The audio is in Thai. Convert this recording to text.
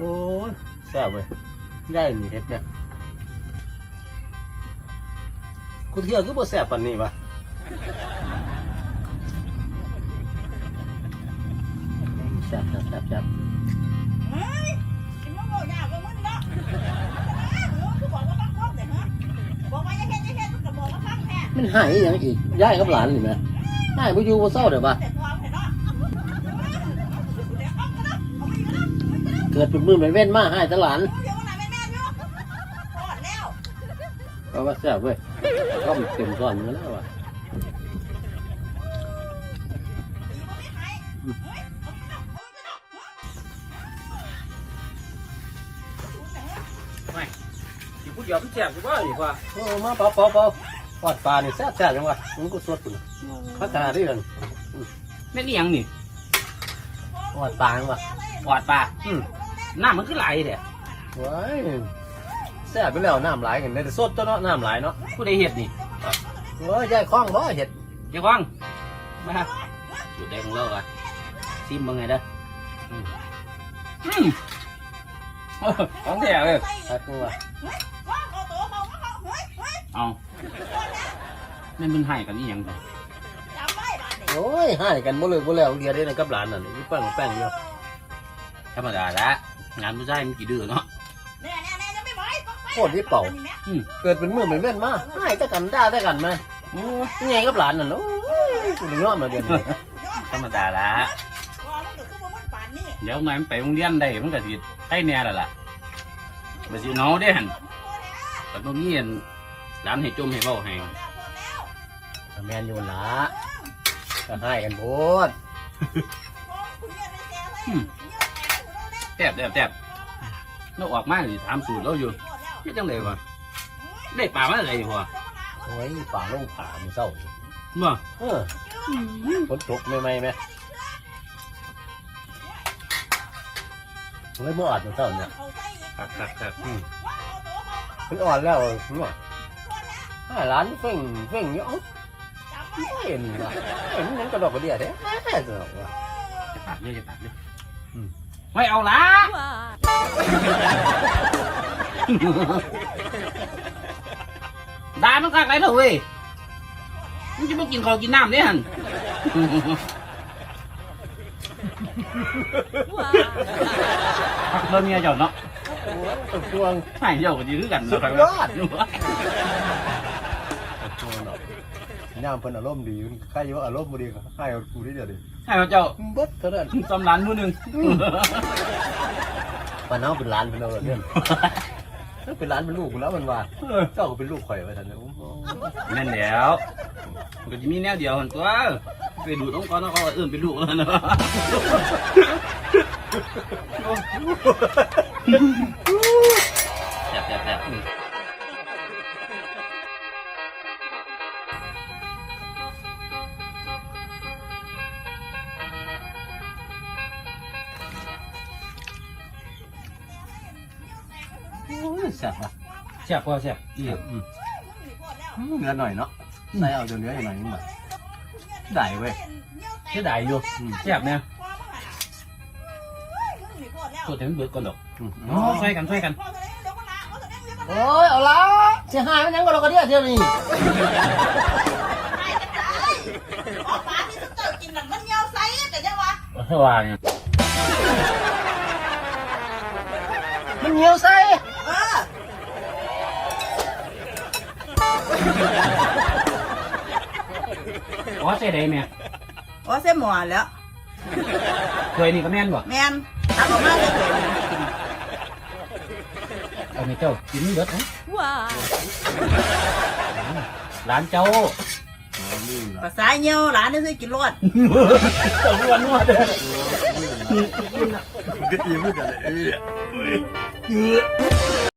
โอ้ยแซ่บเว้ยได้มีเห็ดเนี่ยกูเที่ยวคือบ่แซ่บปานนี้วะแซ่บแซ่บแซ่บแซ่บเฮ้ยกินมะม่วงยากกว่ามึงเนาะคือบอกว่าต้องครบเลยฮะบอกว่าอย่าเฮ็ดอย่าเฮ็ดมึงก็บอกว่าฟังแท้มันหายอหย่างอีกย้ายกับหลานนี่นะหายบ่อยู่บ่เศร้าเด้อปะแต่ กิดเป็นมือเป็นเว้นมาใหายแตหลานเดี๋ยววันไหนแม่แม่อยู่พอแล้วเพราะว่าแซ่บเว้ยก็เต็มก้อนอยู่แล้วว่ะอยู่พูดเดียวมันแซ่บอยู่ว่าดีกว่าโอ้มาเปล่าเปล่าเปล่าปอดปลาเนี่ยแซ่บแซ่บจังวะมันก็สดปุ่นพัฒนาได้กันแม่นี่ยังนี่ปอดปลาจังวะปอดปลาอืม น้ำมันคือไหลเด้ว้ายแซ่บไปแล้วน้ำไหลกันได้แต่สดตัวเนาะน้ำไหลเนาะผู้ใดเห็ดนี่โอ้ยยายคล้องบ่เห็ดเจ้าของมาสูตรแดงของเราอะชิมบ้างไงเด้ออืมอืมโอ้ของแท้เลยครับจังวะเอาแม่นเป็นไห้กันนี่ยังไงโอ้ยหายกันบ่เลยบ่แล้วเดียวได้นะกับหลานน่ะนี่แป้งแป้งอยู่ธรรมดาละ งานผู้ชายมันกี่ดื้อเนาะเกิดเป็นมือเป็นเว้นมาหายแต่กันด่าแต่กันมาโอ้ยยังไงกับหลานน่ะโอ้ยกูเลยยอมมาเดือนนี้ธรรมดาละเดี๋ยวหน่อยมันไปโรงเรียนได้มันก็สิได้แน่แล้วล่ะมาสิเนาได้หันแต่ตรงนี้เห็นร้านให้จมให้เบ้าให้แมนอยู่ละก็ให้กันโพด แทบแทบแทบเราออกมาสิถามสูตรเราอยู่นี่จังเลยวะได้ปลามาอะไรพอโอ้ยป่าลงป่ามือเศร้าเมื่อเออฝนตกไม่ไหมไหมเลยเมื่ออ่อนมือเศร้าเนี่ยครับครับครับอืมมันอ่อนแล้วเนาะห้าล้านเฟ่งเฟ่งเยอะไม่เห็นว่ะเห็นมันกระดอกกระเดียดแท้แท้จะบอกว่าจะปากเนี่ยจะปากเนี่ย อืมไม่เอาละด่ามันกักไรเถอะเว้ยมันจะมากิ นข้าวกินน้ำเนี่ยหันพักเริ่มเมียเจ้าเนาะโอ้ยตกทวงใช่เจ้าก็ยื้อกันสุเนาะดยอดตกทวงเนาะย่ามเพิ่นอารมณ์ดีมันใครว่าอารมณ์บ่ดีก็ให้เอากูได้เดียวดิใช่เจ้าเบิดเท่านั้นตำร้านมือหนึ่งปานเฮาเป็นหลานเพิ่นเอาเด้อเป็นหลานเป็นลูกกูแล้วมันว่าเจ้าก็เป็นลูกข่อยว่าซั่นเด้อโอ้โหนั่นแหล้วก็จะมีแนวเดียวหันตัวไปดูต้องก่อนเขาเอื่นไปลูกแล้วเนาะ ยแซ่บว่ะแซ่บพอแซ่บอีกอืมเนื้อหน่อยเนาะใส่เอาเดี๋ยวเนื้ออีกหน่อยนึงว่ะได้เว้ยเสียดายอยู่อืมแซ่บเนี่ยตัวถึงเบิดก่อนดอกอืมอ๋อช่วยกันช่วยกันโอ้ยเอาละเสียหายมันยังก็เราก็เดียวเดียวนี่ว่าไงมันเหี่ยวใส่ อ๋อใช่ได้แม่ว่าเส้นหมอแล้ว เคยนี่ก็แม่นบ่แมนทำออกมาเลยเอาไม่เจ้ากินเบิดนะร้านเจ้าภาษาเงี้ยวหลานนี่ซื้อกินรอดเจ้าวนนวดเลยก็ตีมือ うわ